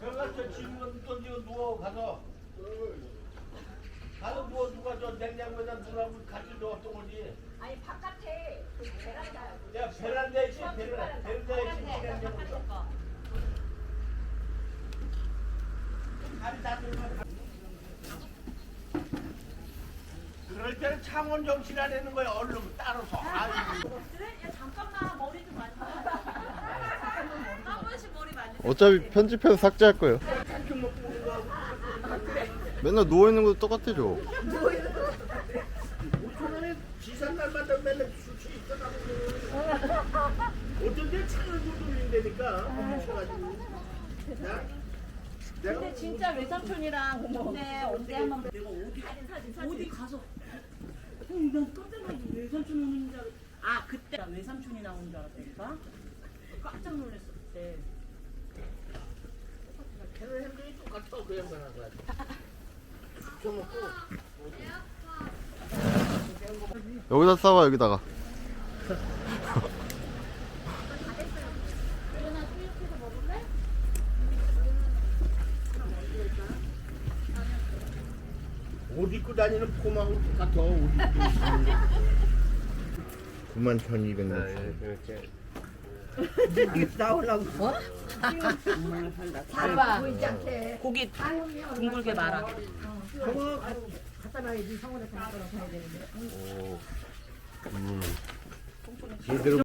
저같이 지금 던지고 누워 가서. 가서 누워 누가 저 냉장고에다 누나고 같이 넣어 똥오지. 아니 바깥에 그 베란다. 야 베란다에 어, 있지 베란다. 베란다에 있지 냉장고 거. 다리 다 들면 그럴 때는 창원 정신 안 되는 거야 얼른 따라서. 아유. 그래? 야 잠깐만. 머리 좀 맞아. 어차피 편집해서 삭제할 거예요. 맨날 누워 있는 것도 똑같아죠. 5천 원에 지산 날마다 맨날 수치 있더라고 어떤 데 창을 못 돌린다니까 가지고 내가 근데 진짜 외삼촌이랑 근데 언제 한번 내가 어디 사진 사진 사진 어디 가서 형, 난 깜짝 놀랐어 외삼촌 오는 줄 알았. 아 그때 나 외삼촌이 나오는 줄 알았다니까. 깜짝 놀랐어 그때. 걔는 그 먹고 여기다 싸워 여기다가. 옷 입고 다니는 폼하고 똑같아 옷 입고 다니는 거. 91,200원 봐봐. 고기 둥글게 말아. 제대로